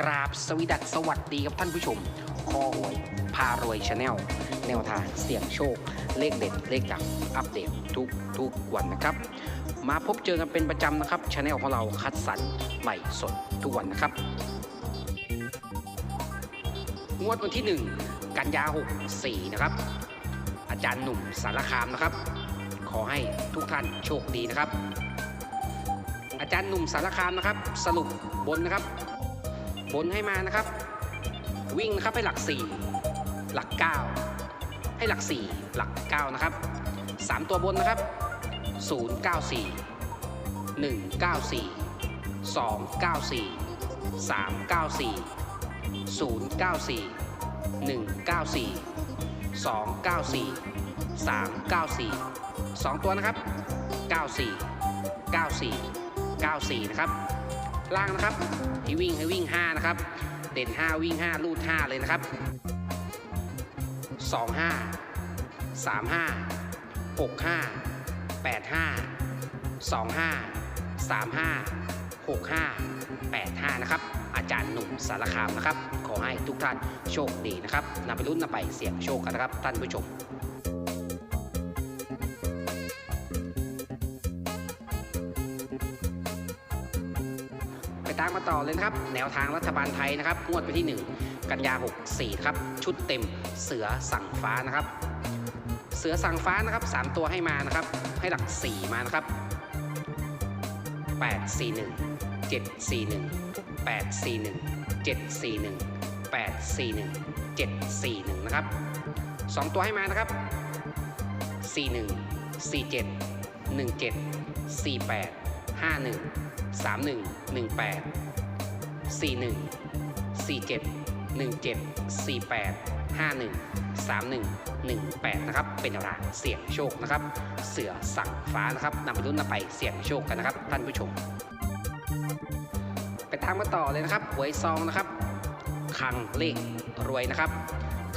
กราบสวีดัสสวัสดีครับท่านผู้ชมคอหวยพารวยชาแนลแนวทางเสี่ยงโชค เลขเด็ดเลขดังอัปเดตทุกทุกวันนะครับ มาพบเจอกันเป็นประจำนะครับชาแนลของเราคัดสรรใหม่สดทุกวันนะครับงวดวันที่ 1 กันยา64นะครับ อาจารย์หนุ่มสารคามนะครับ ขอให้ทุกท่านโชคดีนะครับ อาจารย์หนุ่มสารคามนะครับ สรุปบนนะครับ บนให้มานะครับ วิ่งนะครับให้หลัก 4 หลัก 9 ให้หลัก 4 หลัก 9 นะครับ 3 ตัวบนนะครับ 094 194 294 394 094 194 294 394 2 ตัวนะครับ 94 94 94 นะครับ ล่างนะครับ ให้วิ่งให้วิ่ง 5 นะครับ เด่น 5 วิ่ง5ลูด 5 เลยนะครับ 25 35 65 85 25 35 65 85 นะครับ อาจารย์หนุ่มสารคามนะครับ ขอให้ทุกท่านโชคดีนะครับนำไปรุ่นนำไปเสี่ยงโชคกันนะครับ ท่านผู้ชม ตามมาต่อเลยนะครับ แนวทางรัฐบาลไทยนะครับงวดไปที่ 1 กันยา 64ครับชุดเต็มเสือสั่งฟ้านะครับ เสือสั่งฟ้านะครับ 3 ตัวให้มานะครับ ให้หลัก 4 มานะครับ 841 741 841 741 841 741นะครับ2ตัวให้มานะครับ 41 47 17 48 51 31 18 41 47 17 48 51 31 18 นะครับ เป็นแนวทางเสี่ยงโชคนะครับ เสือสั่งฟ้านะครับนำไปรุ่นนำไปเสี่ยงโชคกันนะครับ ท่านผู้ชม ไปตามมาต่อเลยนะครับหวยซองนะครับคังเลขรวยนะครับ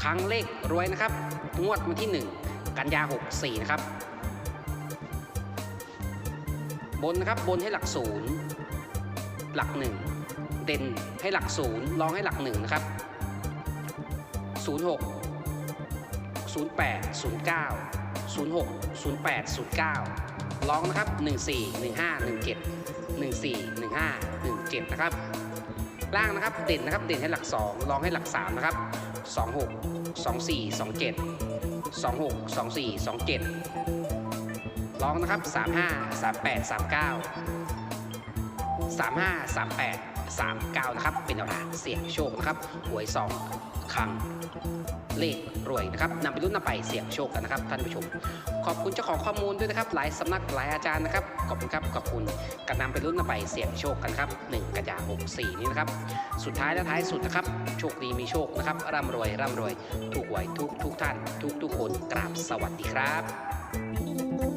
คังเลขรวยนะครับ งวดวันที่ 1 กันยา 64 นะครับ บนนะครับบนให้หลักศูนย์หลักหนึ่งเด่นให้หลักศูนย์รองให้หลักหนึ่งนะครับศูนย์หกศูนย์แปดศูนย์เก้าศูนย์หกศูนย์แปดศูนย์เก้าลองนะครับหนึ่งสี่หนึ่งห้าหนึ่งเจ็ดหนึ่งสี่หนึ่งห้าหนึ่งเจ็ดนะครับล่างนะครับเด่นนะครับเด่นให้หลักสองรองให้หลักสามนะครับสองหกสองสี่สองเจ็ดสองหกสองสี่สองเจ็ด ลองนะครับ 35 38 39 35 38 39 นะครับ เป็นแนวทางเสี่ยงโชคนะครับ หวยซองคังเลขรวยนะครับนำไปรุ่นนำไปเสี่ยงโชคกันนะครับ ท่านผู้ชม ขอบคุณเจ้าของข้อมูลด้วยนะครับ หลายสำนักหลายอาจารย์นะครับ ขอบคุณครับ ขอบคุณกันนำไปรุ่นนำไปเสี่ยงโชคกันครับ1กันยา64 นี้นะครับ สุดท้ายและท้ายสุดนะครับ โชคดีมีโชคนะครับ ร่ำรวยร่ำรวยถูกหวยทุกทุกท่าน ทุกทุกคน กราบสวัสดีครับ